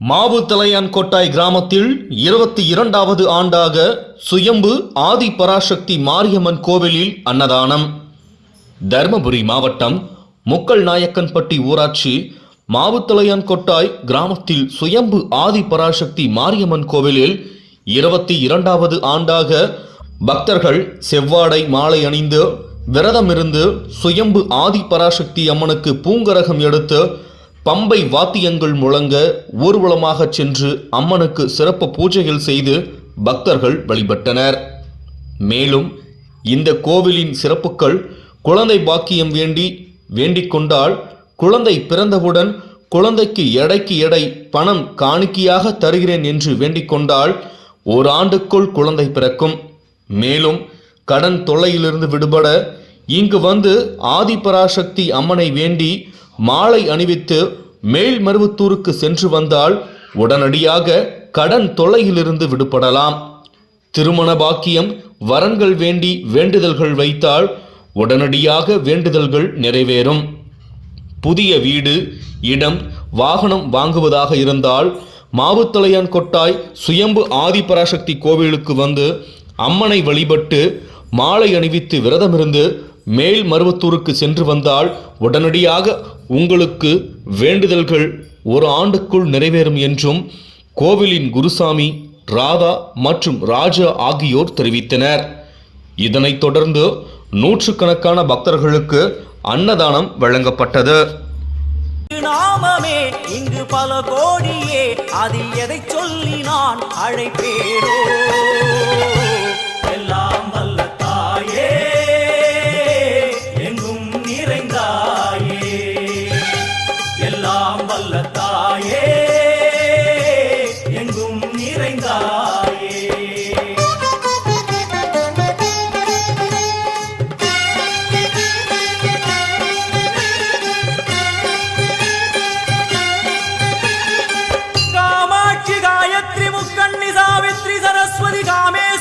மாவு தலையான் கொட்டாய் கிராமத்தில் இருபத்தி இரண்டாவது ஆண்டாக சுயம்பு ஆதி பராசக்தி மாரியம்மன் கோவிலில் அன்னதானம். தருமபுரி மாவட்டம் முக்கல் நாயக்கன்பட்டி ஊராட்சி மாவுத்தலையான் கொட்டாய் கிராமத்தில் சுயம்பு ஆதி பராசக்தி மாரியம்மன் கோவிலில் இருபத்தி இரண்டாவது ஆண்டாக பக்தர்கள் செவ்வாடை மாலை அணிந்து விரதமிருந்து சுயம்பு ஆதி பராசக்தி அம்மனுக்கு பூங்கரகம் எடுத்து பம்பை வாத்தியங்கள் முழங்க ஊர்வலமாக சென்று அம்மனுக்கு சிறப்பு பூஜைகள் செய்து பக்தர்கள் வழிபட்டனர். மேலும் இந்த கோவிலின் சிறப்புகள் குழந்தை பாக்கியம் வேண்டி வேண்டிக் கொண்டால் குழந்தை பிறந்தவுடன் குழந்தைக்கு எடைக்கு எடை பணம் காணிக்கையாக தருகிறேன் என்று வேண்டிக் கொண்டால் ஓராண்டுக்குள் குழந்தை பிறக்கும். மேலும் கடன் தொல்லையிலிருந்து விடுபட இங்கு வந்து ஆதிபராசக்தி அம்மனை வேண்டி மாலை அணிவித்து மேல்மருவத்தூருக்கு சென்று வந்தால் உடனடியாக கடன் தொலையிலிருந்து விடுபடலாம். திருமண பாக்கியம் வரன்கள் வேண்டி வேண்டுதல்கள் வைத்தால் உடனடியாக வேண்டுதல்கள் நிறைவேறும். புதிய வீடு இடம் வாகனம் வாங்குவதாக இருந்தால் மாவுத்தலையான் கொட்டாய் சுயம்பு ஆதிபராசக்தி கோவிலுக்கு வந்து அம்மனை வழிபட்டு மாலை அணிவித்து விரதமிருந்து மேல் மருவத்தூருக்கு சென்று வந்தால் உடனடியாக உங்களுக்கு வேண்டுதல்கள் ஒரு ஆண்டுக்குள் நிறைவேறும் என்றும் கோவிலின் குருசாமி ராதா மற்றும் ராஜா ஆகியோர் தெரிவித்தனர். இதனைத் தொடர்ந்து நூற்றுக்கணக்கான பக்தர்களுக்கு அன்னதானம் வழங்கப்பட்டது. நாமமே இங்கு பல கோடியே அதில் எதை சொல்லி நான் அழைப்பேனோ?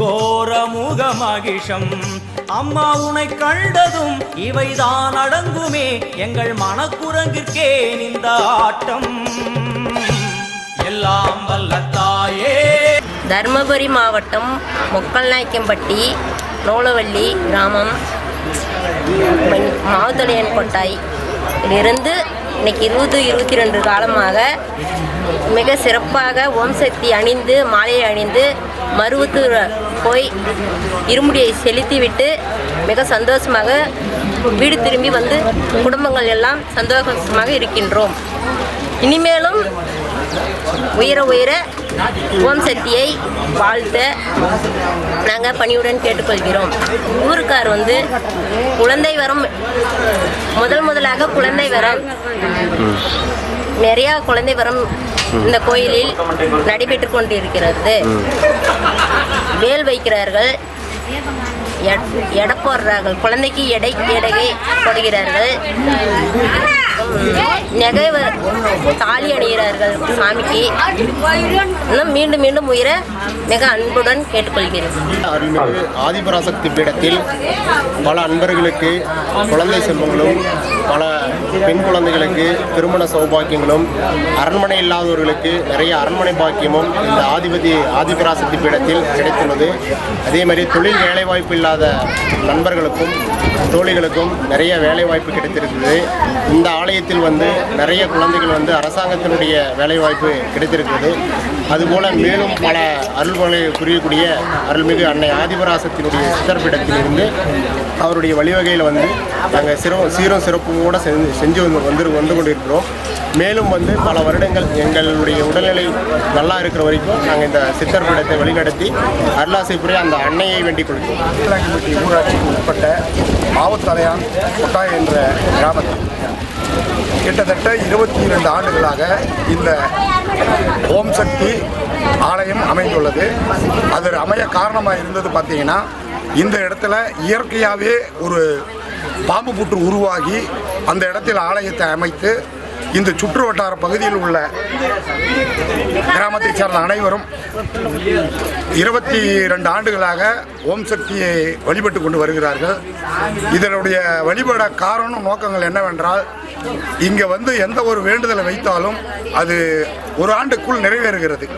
கோரமுக மகிஷம் அம்மா உனை கண்டதும் இவைதான் அடங்குமே. எங்கள் மனக்குரங்கிற்கே இந்த ஆட்டம். எல்லாம் வல்லத்தாயே. தருமபுரி மாவட்டம் மொக்கல்நாயக்கம்பட்டி நூலவள்ளி கிராமம். மாவுத்தலையன் கொட்டாய். இருந்து இன்னைக்கு இருபது இருபத்தி ரெண்டு காலமாக மிக சிறப்பாக ஓம் சக்தி அணிந்து மாலையை அணிந்து மருவத்தூர் போய் இருமுடியை செலுத்திவிட்டு மிக சந்தோஷமாக வீடு திரும்பி வந்து குடும்பங்கள் எல்லாம் சந்தோஷமாக இருக்கின்றோம். இனிமேலும் உயர உயர ஓம் சக்தியை வாழ்த்த நாங்கள் பணியுடன் கேட்டுக்கொள்கிறோம். ஊருக்கார் வந்து குழந்தை வரம் முதல் முதலாக குழந்தை வரம். நிறையா குழந்தை வரம் இந்த கோயிலில் நடைபெற்று கொண்டிருக்கிறது. வேல் வைக்கிறார்கள். எடை போடுறார்கள். குழந்தைக்கு எடை எடையை போடுகிறார்கள். நகை தாலி அணிகிறார்கள் சாமிக்கு. இன்னும் மீண்டும் மீண்டும் உயிர மிக அன்புடன் கேட்டுக்கொள்கிறேன். அருள்மிகு ஆதிபராசக்தி பீடத்தில் பல அன்பர்களுக்கு குழந்தை செல்வங்களும் பல பெண் குழந்தைகளுக்கு திருமண சௌபாக்கியங்களும் அரண்மனை இல்லாதவர்களுக்கு நிறைய அரண்மனை பாக்கியமும் இந்த ஆதிபதி ஆதிபராசக்தி பீடத்தில் கிடைத்துள்ளது. அதே மாதிரி தொழில் வேலைவாய்ப்பு இல்லாத நண்பர்களுக்கும் தோழிகளுக்கும் நிறைய வேலைவாய்ப்பு கிடைத்திருக்குது. இந்த ஆலயத்தில் வந்து நிறைய குழந்தைகள் வந்து அரசாங்கத்தினுடைய வேலைவாய்ப்பு கிடைத்திருக்கிறது. அதுபோல மேலும் பல அருள்களை புரியக்கூடிய அருள்மிகு அன்னை ஆதிபராசத்தினுடைய சித்தர்பீடத்திலிருந்து அவருடைய வழிவகையில் வந்து நாங்கள் சிறம் சீரும் சிறப்போடு செஞ்சு செஞ்சு வந்து வந்து வந்து கொண்டிருக்கிறோம். மேலும் வந்து பல வருடங்கள் எங்களுடைய உடல்நிலை நல்லா இருக்கிற வரைக்கும் நாங்கள் இந்த சித்தர் படத்தை வழிநடத்தி அருளாசை புரிய அந்த அன்னையை வேண்டிக் கொள்கிறோம். கீழாங்கிப்பட்டி ஊராட்சிக்கு உட்பட்ட மாவத்தலையான் கொட்டாய் என்ற கிராமத்தில் கிட்டத்தட்ட இருபத்தி இரண்டு ஆண்டுகளாக இந்த ஓம் சக்தி ஆலயம் அமைந்துள்ளது. அது அமைய காரணமாக இருந்தது பார்த்தீங்கன்னா இந்த இடத்துல இயற்கையாகவே ஒரு பாம்பு புற்று உருவாகி அந்த இடத்தில் ஆலயத்தை அமைத்து இந்த சுற்று வட்டார பகுதியில் உள்ள கிராமத்தைச் சேர்ந்த அனைவரும் இருபத்தி ரெண்டு ஆண்டுகளாக ஓம் சக்தியை வழிபட்டு கொண்டு வருகிறார்கள். இதனுடைய வழிபட காரணம் நோக்கங்கள் என்னவென்றால் இங்கே வந்து எந்த ஒரு வேண்டுதலை வைத்தாலும் அது ஒரு ஆண்டுக்குள் நிறைவேறுகிறது.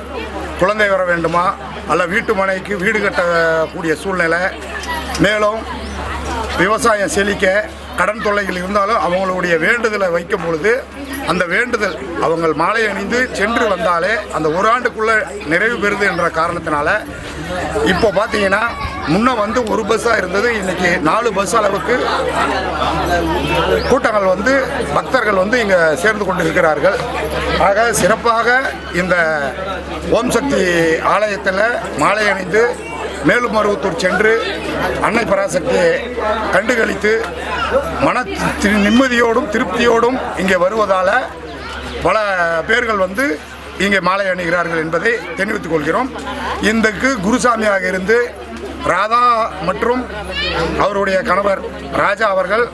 குழந்தை வர வேண்டுமா? அல்ல வீட்டு மனைக்கு வீடு கட்டக்கூடிய சூழ்நிலை. மேலும் விவசாயம் செழிக்க கடன் தொல்லைகள் இருந்தாலும் அவங்களுடைய வேண்டுதலை வைக்கும் பொழுது அந்த வேண்டுதல் அவங்க மாலை அணிந்து சென்று வந்தாலே அந்த ஒரு ஆண்டுக்குள்ளே நிறைவு பெறுது என்ற காரணத்தினால இப்போ பார்த்தீங்கன்னா முன்ன வந்து ஒரு பஸ்ஸாக இருந்தது இன்னைக்கு நாலு பஸ் அளவுக்கு கூட்டங்கள் வந்து பக்தர்கள் வந்து இங்கே சேர்ந்து கொண்டிருக்கிறார்கள். ஆக சிறப்பாக இந்த ஓம் சக்தி ஆலயத்தில் மாலை அணிந்து மேலுமருவத்தூர் சென்று அன்னை பராசக்தியை கண்டுகளித்து மன தி- நிம்மதியோடும் திருப்தியோடும் இங்கே வருவதால் பல பேர்கள் வந்து இங்கே மாலை அணிகிறார்கள் என்பதை தெரிவித்துக் கொள்கிறோம். இந்தக்கு குருசாமியாக இருந்து ராதா மற்றும் அவருடைய கணவர் ராஜா அவர்கள்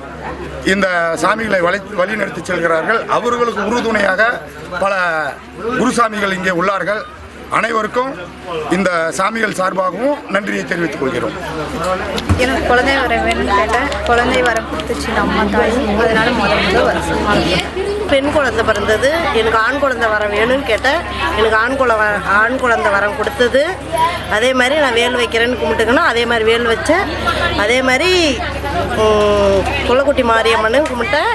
இந்த சாமிகளை வழி வழிநடத்தி செல்கிறார்கள். அவர்களுக்கு உறுதுணையாக பல குருசாமிகள் இங்கே உள்ளார்கள். அனைவருக்கும் இந்த சாமிகள் சார்பாகவும் நன்றியை தெரிவித்துக் கொள்கிறோம். எனக்கு குழந்தை வர வேணும்னு கேட்டேன். குழந்தை வர கொடுத்துச்சு நம்ம தாய். அதனால முதல் முதல் வர பெண் குழந்தை பிறந்தது. எனக்கு ஆண் குழந்தை வரம் வேணும்னு கேட்டேன். எனக்கு ஆண் குழ ஆண் குழந்தை வரம் கொடுத்தது. அதே மாதிரி நான் வேல் வைக்கிறேன்னு கும்பிட்டுக்கணும். அதே மாதிரி வேல் வச்சேன். அதே மாதிரி குள்ளக்குட்டி மாரியம்மனு கும்பிட்டேன்.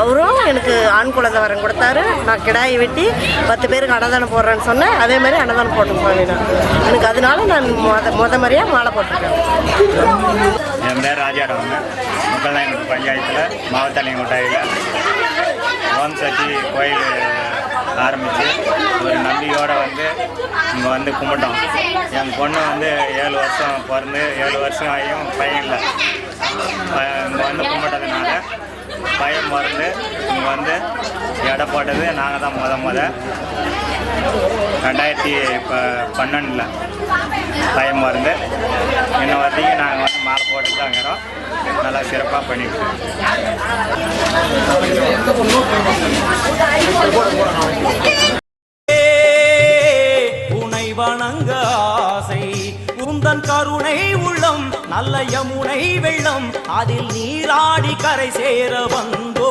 அவரும் எனக்கு ஆண் குழந்தை வரம் கொடுத்தாரு. நான் கிடாயை வெட்டி பத்து பேருக்கு அன்னதானம் போடுறேன்னு சொன்னேன். அதே மாதிரி அன்னதானம் போட்டு சுவாமி நான். எனக்கு அதனால நான் மொத முத மாதிரியாக மாலை போட்டிருக்கேன். என் பேர் ராஜாடவங்க முக்கல்நாயங்குடி பஞ்சாயத்தில் மாவட்டலிங்கோட்டையில் பவன் சக்தி கோயில் ஆரம்பித்து ஒரு நம்பிக்கையோடு வந்து இங்கே வந்து கும்பிட்டோம். என் பொண்ணு வந்து ஏழு வருஷம் பிறந்து ஏழு வருஷம் ஆகியும் பையன் இல்லை இங்கே வந்து கும்பிட்டதுனால பையன் பிறந்து இங்கே வந்து எடை போட்டது நாங்கள் தான் முத முத. ரெண்டாயிரத்தி இப்போ பன்னெண்டில் பையன் பிறந்து இன்ன வரைக்கும் நாங்கள் வந்து மாலை போட்டு தான் இருக்கிறோம். சிறப்பாக பண்ணிட்டு உனை வணங்க ஆசை. உந்தன் கருணை உள்ளம் நல்ல யமுனை வெள்ளம். அதில் நீராடி கரை சேர வந்தோ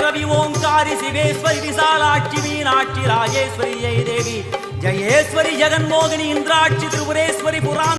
ரவி ஓங்காரி சிவேஸ்வரி விசாலாட்சி மீனாட்சி ராஜேஸ்வரி ஜெய தேவி ஜெயேஸ்வரி ஜெகன்மோகினி இந்திராட்சி திரிபுரேஸ்வரி புராண